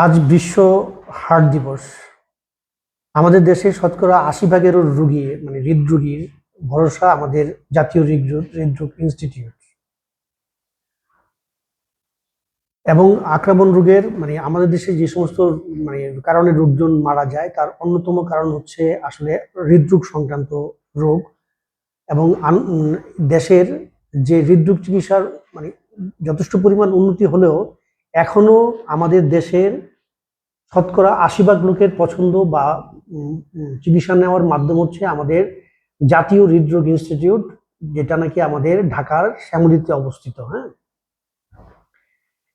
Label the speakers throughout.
Speaker 1: আজ বিশ্ব হার্ট দিবস। আমাদের দেশে শতকরা আশি ভাগেরও রুগী মানে হৃদরোগীর ভরসা আমাদের জাতীয় হৃদরোগ হৃদরোগ ইনস্টিটিউট এবং আক্রমণ রোগের মানে আমাদের দেশে যে সমস্ত মানে কারণে রোগজন মারা যায়, তার অন্যতম কারণ হচ্ছে আসলে হৃদরোগ সংক্রান্ত রোগ। এবং দেশের যে হৃদরোগ চিকিৎসার মানে যথেষ্ট পরিমাণ উন্নতি হলেও এখনও আমাদের দেশের শতকরা আশি ভাগ লোকের পছন্দ বা চিকিৎসা নেওয়ার মাধ্যম হচ্ছে আমাদের জাতীয় হৃদরোগ ইনস্টিটিউট, যেটা নাকি আমাদের ঢাকার শ্যামলীতে অবস্থিত হ্যাঁ?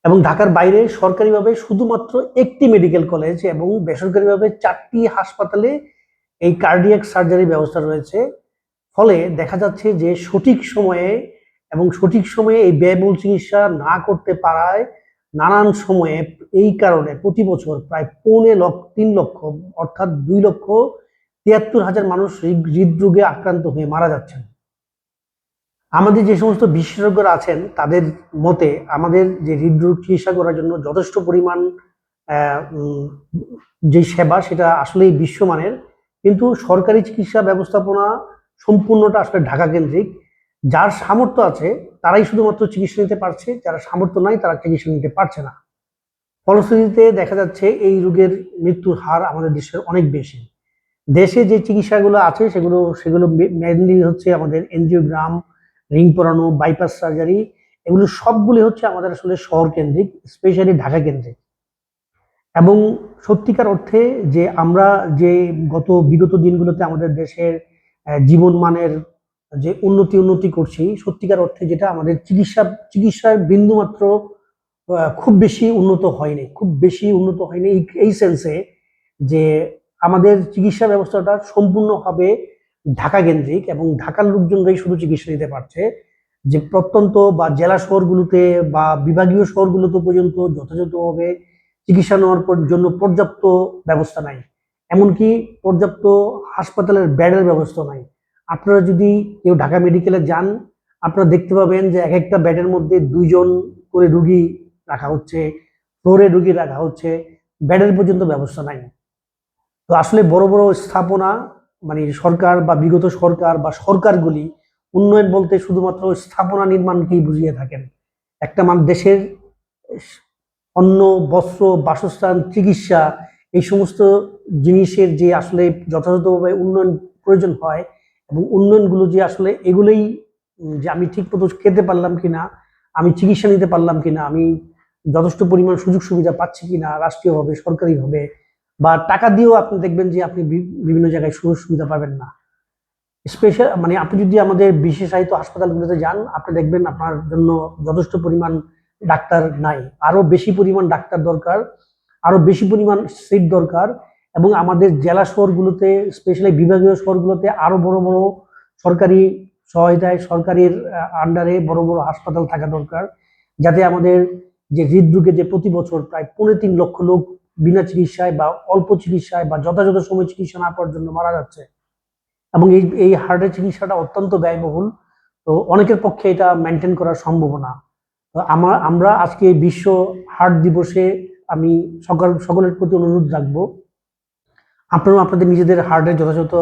Speaker 1: এবং ঢাকার বাইরে সরকারিভাবে শুধুমাত্র একটি মেডিকেল কলেজ এবং বেসরকারিভাবে চারটি হাসপাতালে এই কার্ডিয়াক সার্জারি ব্যবস্থা রয়েছে। ফলে দেখা যাচ্ছে যে সঠিক সময়ে এবং সঠিক সময়ে এই ব্যয়বহুল চিকিৎসা না করতে পারায় নানান সময়ে এই কারণে প্রতি বছর প্রায় পৌনে লক্ষ, তিন লক্ষ, অর্থাৎ দুই লক্ষ তিয়াত্তর হাজার মানুষ হৃদরোগে আক্রান্ত হয়ে মারা যাচ্ছেন। আমাদের যে সমস্ত বিশেষজ্ঞরা আছেন, তাদের মতে আমাদের যে হৃদরোগ চিকিৎসা করার জন্য যথেষ্ট পরিমাণ যে সেবা, সেটা আসলেই বিশ্বমানের। কিন্তু সরকারি চিকিৎসা ব্যবস্থাপনা সম্পূর্ণটা আসলে ঢাকা কেন্দ্রিক যার সামর্থ্য আছে, তারাই শুধুমাত্র চিকিৎসা নিতে পারছে, যারা সামর্থ্য নাই, তারা চিকিৎসা নিতে পারছে না। ফলশ্রুতিতে দেখা যাচ্ছে এই রোগের মৃত্যুর হার আমাদের দেশের অনেক বেশি। দেশে যে চিকিৎসাগুলো আছে, সেগুলো সেগুলো মেনলি হচ্ছে আমাদের এনজিওগ্রাম রিং পরানো বাইপাস সার্জারি এগুলো সবগুলি হচ্ছে আমাদের আসলে শহর কেন্দ্রিক স্পেশালি ঢাকা কেন্দ্রিক এবং সত্যিকার অর্থে যে আমরা যে গত বিগত দিনগুলোতে আমাদের দেশের জীবনমানের যে উন্নতি উন্নতি করছি, সত্যিকার অর্থে যেটা আমাদের চিকিৎসা, চিকিৎসার বিন্দুমাত্র খুব বেশি উন্নত হয়নি, খুব বেশি উন্নত হয়নি এই- সেন্সে যে আমাদের চিকিৎসা ব্যবস্থাটা সম্পূর্ণভাবে ঢাকা কেন্দ্রিক এবং ঢাকার লোকজনরাই শুধু চিকিৎসা নিতে পারছে, যে প্রত্যন্ত বা জেলা শহরগুলোতে বা বিভাগীয় শহরগুলোতে পর্যন্ত যথাযথভাবে চিকিৎসা নেওয়ার জন্য পর্যাপ্ত ব্যবস্থা নাই। এমনকি পর্যাপ্ত হাসপাতালের বেডের ব্যবস্থা নাই। আপনারা যদি কেউ ঢাকা মেডিকেলে যান, আপনারা দেখতে পাবেন যে এক একটা বেডের মধ্যে দুইজন করে রুগী রাখা হচ্ছে, ফ্লোরে রুগী রাখা হচ্ছে, বেডের পর্যন্ত ব্যবস্থা নাই। তো আসলে বড় বড় স্থাপনা মানে সরকার বা বিগত সরকার বা সরকারগুলি উন্নয়ন বলতে শুধুমাত্র স্থাপনা নির্মাণকেই বুঝিয়ে থাকেন। একটা মান দেশের অন্ন, বস্ত্র, বাসস্থান, চিকিৎসা, এই সমস্ত জিনিসের যে আসলে যথাযথভাবে উন্নয়ন প্রয়োজন হয় এবং উন্নয়নগুলো যে আসলে এগুলোই যে আমি ঠিক মতো খেতে পারলাম কিনা, আমি চিকিৎসা নিতে পারলাম কিনা, আমি যথেষ্ট পরিমাণ সুযোগ সুবিধা পাচ্ছি কিনা, রাষ্ট্রীয়ভাবে, সরকারিভাবে, বা টাকা দিয়েও আপনি দেখবেন যে আপনি বিভিন্ন জায়গায় সুযোগ সুবিধা পাবেন না। স্পেশাল মানে আপনি যদি আমাদের বিশেষায়িত হাসপাতালগুলোতে যান, আপনি দেখবেন আপনার জন্য যথেষ্ট পরিমাণ ডাক্তার নাই। আরও বেশি পরিমাণ ডাক্তার দরকার, আরও বেশি পরিমাণ সিট দরকার এবং আমাদের জেলা শহরগুলোতে স্পেশালি বিভাগীয় শহরগুলোতে আরও বড় বড় সরকারি সহায়তায়, সরকারের আন্ডারে বড় বড় হাসপাতাল থাকা দরকার। যাতে আমাদের যে হৃদরোগে যে প্রতি বছর প্রায় পৌনে তিন লক্ষ লোক বিনা চিকিৎসায় বা অল্প চিকিৎসায় বা যথাযথ সময় চিকিৎসা না পাওয়ার জন্য মারা যাচ্ছে। এবং এই এই হার্টের চিকিৎসাটা অত্যন্ত ব্যয়বহুল। তো অনেকের পক্ষে এটা মেনটেন করা সম্ভব না। তো আমার আমরা আজকে বিশ্ব হার্ট দিবসে আমি সকল, সকলের প্রতি অনুরোধ রাখব আপনারাও আপনাদের নিজেদের হার্টের যথাযথ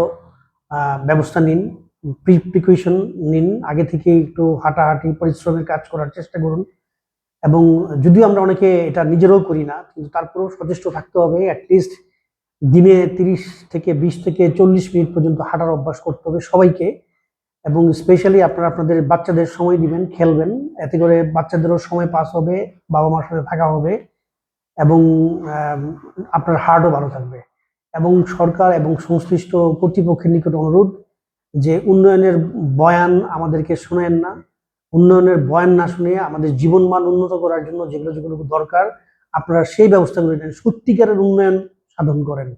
Speaker 1: ব্যবস্থা নিন প্রি প্রিকুয়েশন নিন, আগে থেকে একটু হাঁটাহাঁটি, পরিশ্রমের কাজ করার চেষ্টা করুন। এবং যদিও আমরা অনেকে এটা নিজেরাও করি না, কিন্তু তারপরেও সচেষ্ট থাকতে হবে অ্যাটলিস্ট দিনে তিরিশ থেকে বিশ থেকে চল্লিশ মিনিট পর্যন্ত হাঁটার অভ্যাস করতে হবে সবাইকে। এবং স্পেশালি আপনারা আপনাদের বাচ্চাদের সময় দিবেন, খেলবেন, এতে করে বাচ্চাদেরও সময় পাস হবে বাবা মার সাথে থাকা হবে, এবং আপনার হার্টও ভালো থাকবে। এবং সরকার এবং সংশ্লিষ্ট কর্তৃপক্ষের নিকট অনুরোধ যে উন্নয়নের বয়ান আমাদেরকে শোনেন না, উন্নয়নের বয়ান না শুনে আমাদের জীবনমান উন্নত করার জন্য যেগুলো যেগুলো দরকার, আপনারা সেই ব্যবস্থাগুলো নেন সত্যিকারের উন্নয়ন সাধন করেন।